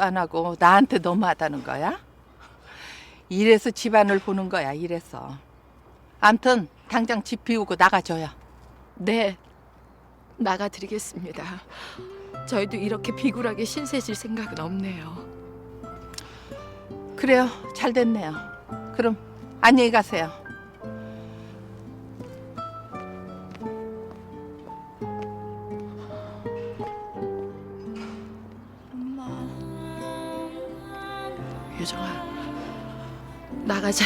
생각도 안 하고 나한테 너무하다는 거야? 이래서 집안을 보는 거야, 이래서. 암튼 당장 집 비우고 나가줘요. 네, 나가드리겠습니다. 저희도 이렇게 비굴하게 신세질 생각은 없네요. 그래요, 잘 됐네요. 그럼 안녕히 가세요. 유정아, 나가자.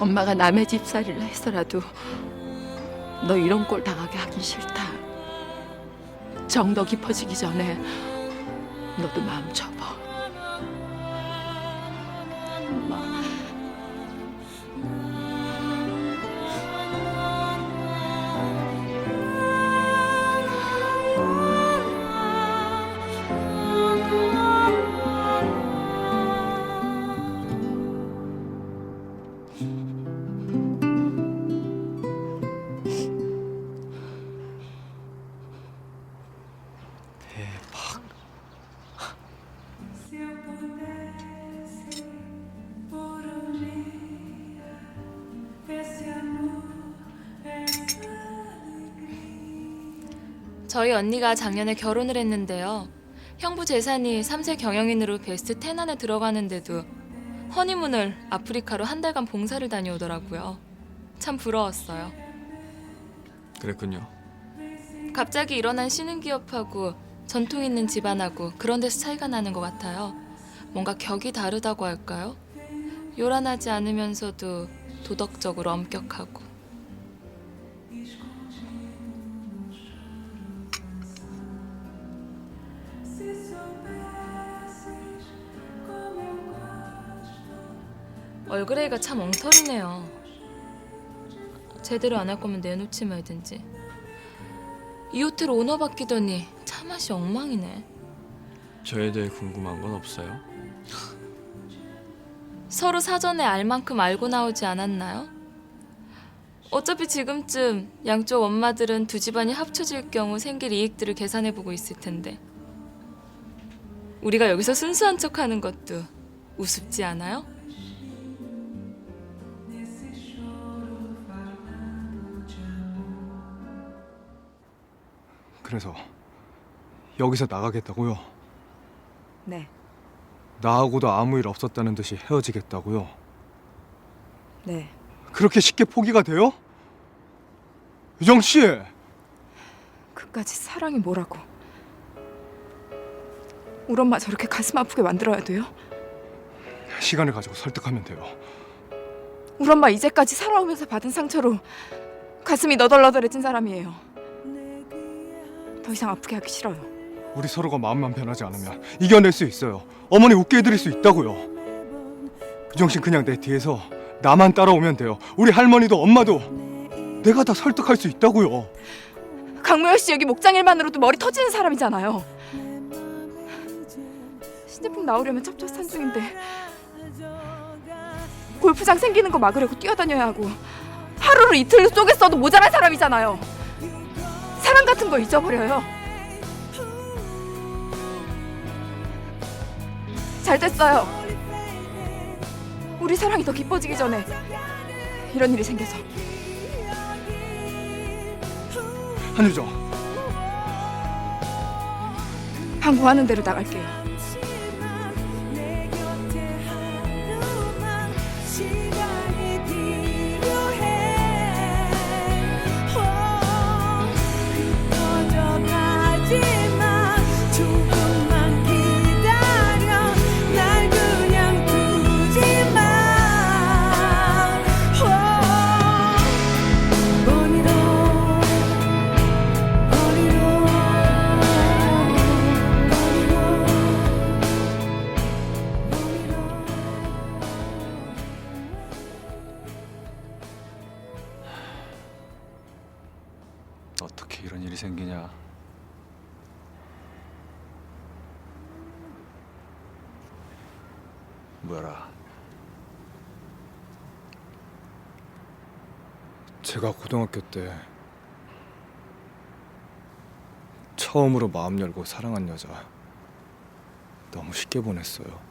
엄마가 남의 집살이를 해서라도 너 이런 꼴 당하게 하기 싫다. 정도 깊어지기 전에 너도 마음 접어. 저희 언니가 작년에 결혼을 했는데요. 형부 재산이 3세 경영인으로 베스트 10 안에 들어가는데도 허니문을 아프리카로 한 달간 봉사를 다녀오더라고요. 참 부러웠어요. 그랬군요. 갑자기 일어난 신흥 기업하고 전통 있는 집안하고 그런 데서 차이가 나는 것 같아요. 뭔가 격이 다르다고 할까요? 요란하지 않으면서도 도덕적으로 엄격하고. 얼그레이가 참 엉터리네요. 제대로 안 할 거면 내놓지 말든지. 이 호텔 오너 바뀌더니 차 맛이 엉망이네. 저에 대해 궁금한 건 없어요? 서로 사전에 알 만큼 알고 나오지 않았나요? 어차피 지금쯤 양쪽 엄마들은 두 집안이 합쳐질 경우 생길 이익들을 계산해 보고 있을 텐데. 우리가 여기서 순수한 척 하는 것도 우습지 않아요? 그래서 여기서 나가겠다고요? 네, 나하고도 아무 일 없었다는 듯이 헤어지겠다고요? 네. 그렇게 쉽게 포기가 돼요? 유정 씨, 그까지 사랑이 뭐라고? 우리 엄마 저렇게 가슴 아프게 만들어야 돼요? 시간을 가지고 설득하면 돼요. 우리 엄마 이제까지 살아오면서 받은 상처로 가슴이 너덜너덜해진 사람이에요. 더 이상 아프게 하기 싫어요. 우리 서로가 마음만 변하지 않으면 이겨낼 수 있어요. 어머니 웃게 해드릴 수 있다고요. 유정 씨 그냥 내 뒤에서 나만 따라오면 돼요. 우리 할머니도 엄마도 내가 다 설득할 수 있다고요. 강무열 씨 여기 목장일만으로도 머리 터지는 사람이잖아요. 신제품 나오려면 첩첩산 중인데 골프장 생기는 거 막으려고 뛰어다녀야 하고 하루를 이틀 쏘겠어도 모자란 사람이잖아요. 사랑 같은 거 잊어버려요. 잘 됐어요. 우리 사랑이 더 깊어지기 전에 이런 일이 생겨서 한유정, 방구하는 대로 나갈게요. 어떻게 이런 일이 생기냐? 뭐라? 제가 고등학교 때 처음으로 마음 열고 사랑한 여자 너무 쉽게 보냈어요.